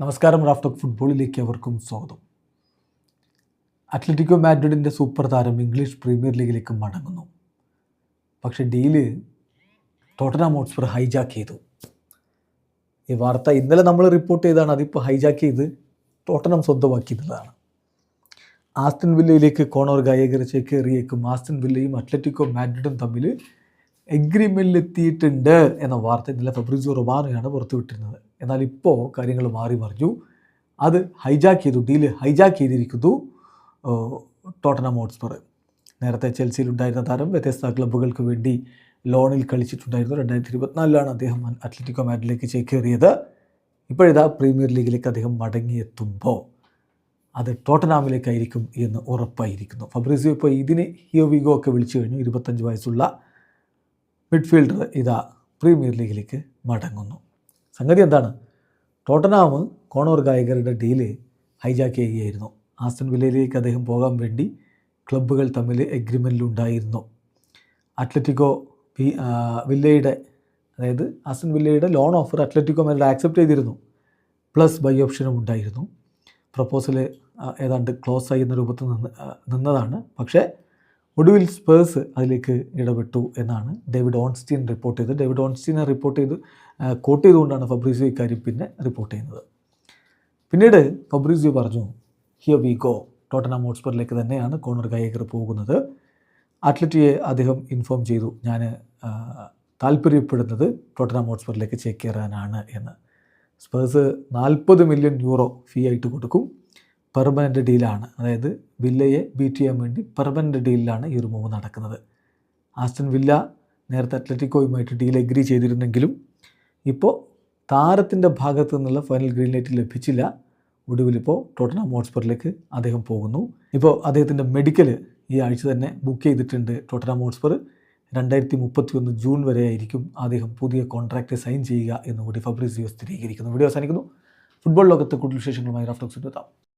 നമസ്കാരം റാഫ്റ്റോക്ക് ഫുട്ബോളിലേക്ക് അവർക്കും സ്വാഗതം. അത്ലറ്റിക്കോ മാഡ്രിഡിന്റെ സൂപ്പർ താരം ഇംഗ്ലീഷ് പ്രീമിയർ ലീഗിലേക്ക് മടങ്ങുന്നു. പക്ഷേ ഡീൽ ടോട്ടനാം ഹോട്ട്സ്പർ ഹൈജാക്ക് ചെയ്തു. ഈ വാർത്ത ഇന്നലെ നമ്മൾ റിപ്പോർട്ട് ചെയ്താണ് അതിപ്പോൾ ഹൈജാക്ക് ചെയ്ത് ടോട്ടനം സ്വന്തമാക്കിയതാണ് ആസ്റ്റൻ വില്ലയിലേക്ക് കോണോർ ഗായകർ ചേക്കേറിയേക്കും. ആസ്റ്റൻ വില്ലയും അത്ലറ്റിക്കോ മാഡ്രിഡും തമ്മിൽ എഗ്രിമെന്റിൽ എത്തിയിട്ടുണ്ട് എന്ന വാർത്ത ഇന്നലെ ഫെബ്രുവരി റൊമാനോയാണ് പുറത്തുവിട്ടിരുന്നത്. എന്നാൽ ഇപ്പോൾ കാര്യങ്ങൾ മാറി മറിഞ്ഞു. അത് ഹൈജാക്ക് ചെയ്തു ഡീൽ ഹൈജാക്ക് ചെയ്തിരിക്കുന്നു ടോട്ടന ഹോട്ട്സ്പർ നേരത്തെ ചെൽസിയിലുണ്ടായിരുന്ന താരം വ്യത്യസ്ത ക്ലബ്ബുകൾക്ക് വേണ്ടി ലോണിൽ കളിച്ചിട്ടുണ്ടായിരുന്നു. രണ്ടായിരത്തി ഇരുപത്തിനാലിലാണ് അദ്ദേഹം അത്ലറ്റിക്കോ മാഡിലേക്ക് ചേക്കേറിയത്. ഇപ്പോഴിതാ പ്രീമിയർ ലീഗിലേക്ക് അദ്ദേഹം മടങ്ങിയെത്തുമ്പോൾ അത് ടോട്ടനാമിലേക്കായിരിക്കും എന്ന് ഉറപ്പായിരിക്കുന്നു. ഫബ്രിസിയോ ഇപ്പോൾ ഇതിന് ഹിയോവിഗോ ഒക്കെ വിളിച്ചു കഴിഞ്ഞു. ഇരുപത്തഞ്ച് വയസ്സുള്ള മിഡ്ഫീൽഡർ ഇതാ പ്രീമിയർ ലീഗിലേക്ക് മടങ്ങുന്നു. സംഗതി എന്താണ്? ടോട്ടനാം കോണോർ ഗായകരുടെ ഡീൽ ഹൈജാക്ക് ചെയ്യുകയായിരുന്നു. ആസ്റ്റൻ വില്ലയിലേക്ക് അദ്ദേഹം പോകാൻ വേണ്ടി ക്ലബ്ബുകൾ തമ്മിൽ എഗ്രിമെന്റിലുണ്ടായിരുന്നു അത്ലറ്റിക്കോ പി വില്ലയുടെ അതായത് ആസ്റ്റൻ വില്ലയുടെ ലോൺ ഓഫർ അത്ലറ്റിക്കോ മേലെ ആക്സെപ്റ്റ് ചെയ്തിരുന്നു. പ്ലസ് ബൈ ഓപ്ഷനും ഉണ്ടായിരുന്നു. പ്രപ്പോസൽ ഏതാണ്ട് ക്ലോസ് ആയി എന്ന രൂപത്തിൽ നിന്ന് നിന്നതാണ്. പക്ഷേ ഒടുവിൽ സ്പേഴ്സ് അതിലേക്ക് ഇടപെട്ടു എന്നാണ് ഡേവിഡ് ഓൺസ്റ്റീൻ റിപ്പോർട്ട് ചെയ്തത്. ഡേവിഡ് ഓൺസ്റ്റീനെ റിപ്പോർട്ട് ചെയ്ത് കോട്ട് ചെയ്തുകൊണ്ടാണ് ഫബ്രീസിയോ ഇക്കാര്യം പിന്നെ റിപ്പോർട്ട് ചെയ്യുന്നത്. പിന്നീട് ഫബ്രീസിയോ പറഞ്ഞു ഹിയർ വി ഗോ ടോട്ടനാം ഹോട്ട്സ്പറിലേക്ക് തന്നെയാണ് കോണർ ഗായകർ പോകുന്നത്. അത്ലറ്റിയെ അദ്ദേഹം ഇൻഫോം ചെയ്തു. ഞാൻ താല്പര്യപ്പെടുന്നത് ടോട്ടനാം ഹോട്ട്സ്പറിലേക്ക് ചേക്കേറാനാണ് എന്ന്. സ്പേഴ്സ് നാൽപ്പത് മില്യൺ യൂറോ ഫീ ആയിട്ട് കൊടുക്കും. പെർമനന്റ് ഡീലാണ് അതായത് വില്ലയെ ബീറ്റ് ചെയ്യാൻ വേണ്ടി പെർമനന്റ് ഡീലിലാണ് ഈ ഒരു മൂവ് നടക്കുന്നത്. ആസ്റ്റൻ വില്ല നേരത്തെ അത്ലറ്റിക്കോയുമായിട്ട് ഡീൽ എഗ്രി ചെയ്തിരുന്നെങ്കിലും ഇപ്പോൾ താരത്തിന്റെ ഭാഗത്തു നിന്നുള്ള ഫൈനൽ ഗ്രീൻ ലൈറ്റ് ലഭിച്ചില്ല. ഒടുവിലിപ്പോൾ ടോട്ടനം ഹോട്ട്സ്പറിലേക്ക് അദ്ദേഹം പോകുന്നു. ഇപ്പോൾ അദ്ദേഹത്തിന്റെ മെഡിക്കൽ ഈ ആഴ്ച തന്നെ ബുക്ക് ചെയ്തിട്ടുണ്ട് ടോട്ടനം ഹോട്ട്സ്പർ രണ്ടായിരത്തി മുപ്പത്തി ഒന്ന് ജൂൺ വരെ ആയിരിക്കും അദ്ദേഹം പുതിയ കോൺട്രാക്റ്റ് സൈൻ ചെയ്യുക എന്നുകൂടി ഫബ്രീസിയോ സ്ഥിരീകരിക്കുന്നു. വീഡിയോ അവസാനിക്കുന്നു. ഫുട്ബോൾ ലോകത്തെ കൂടുതൽ വിശേഷങ്ങളുമായി റാഫ്റ്റോക്സ് എത്താം.